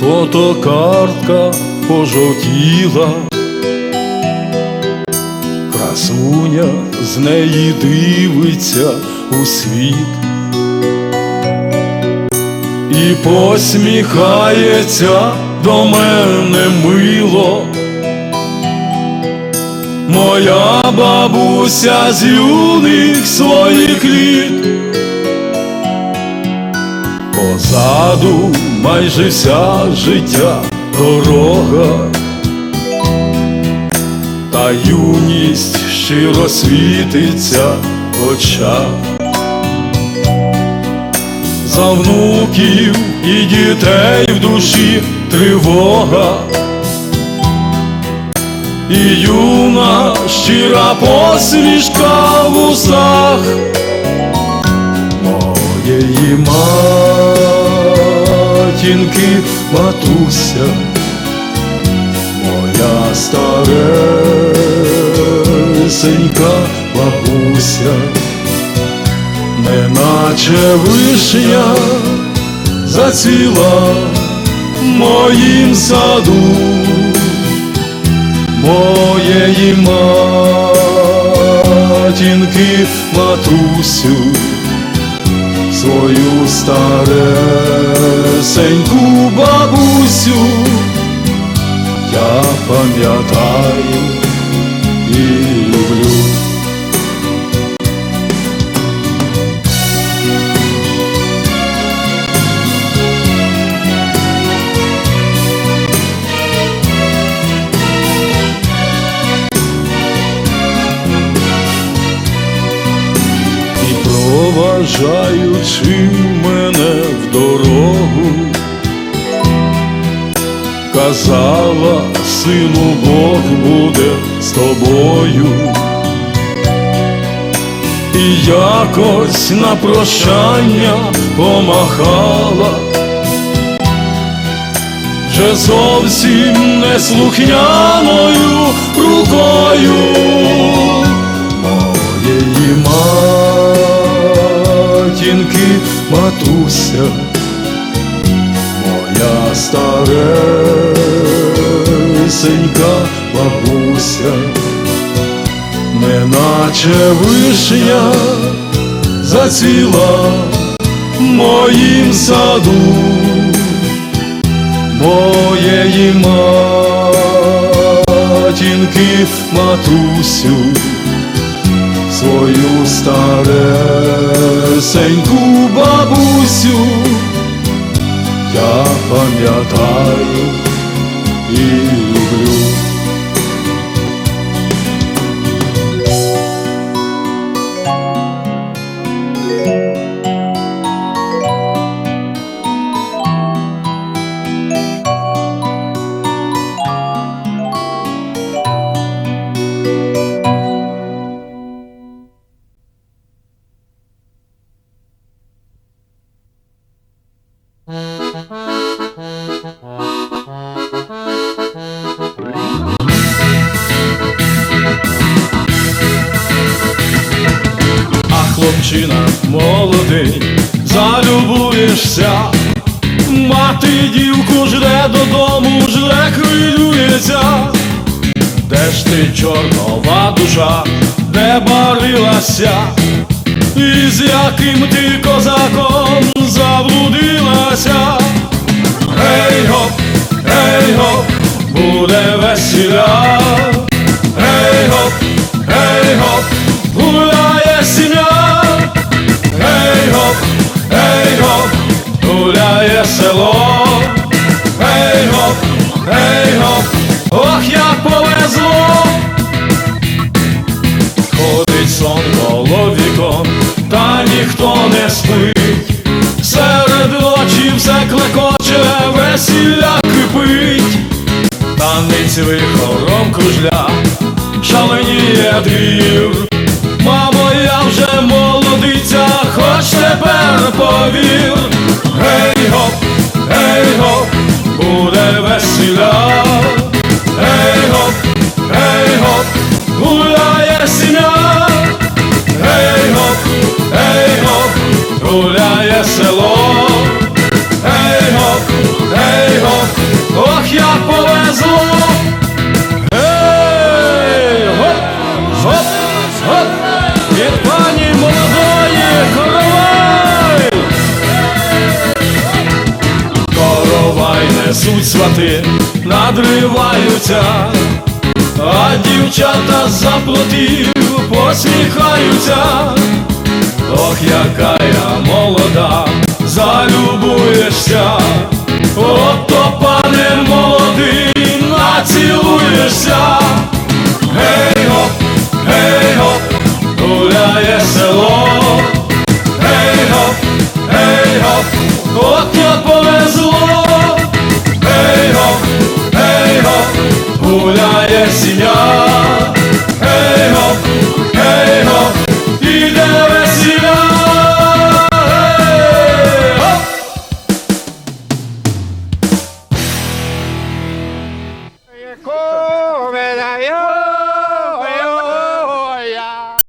фотокартка пожовтіла, красуня з неї дивиться у світ. І посміхається до мене мило. Моя бабуся з юних своїх літ. Позаду майже вся життя дорога, та юність щиро світиться в очах. За внуків і дітей в душі тривога, і юна щира посмішка в устах. Моєї матінки матуся, моя старесенька бабуся, неначе вишня зацвіла в моїм саду, моєї матінки матусю свою старесеньку бабусю я пам'ятаю і проважаючи мене в дорогу, казала, сину Бог буде з тобою. І якось на прощання помахала, вже зовсім неслухняною матуся, моя старесенька бабуся, неначе вишня зацвіла в моїм саду, моєї матінки матусю свою старесеньку бабусю. я пам'ятаю і люблю. Хлопчина молодий, залюбуєшся, мати дівку жде додому, жде хвилюється, де ж ти чорнова душа, де барилася, і з яким ти козаком заблудилася. Гей гоп, гей гоп, буде весіля. Гуляє село. Гей гоп, гей гоп, ох як повезло. Ходить сон коло вікон, та ніхто не спить. Серед ночі все клекоче, весілля кипить, танець вихором кружля, шаленіє двір. Чоботи надриваються, а дівчата за плотів посміхаються. Ох, яка я молода, залюбуєшся,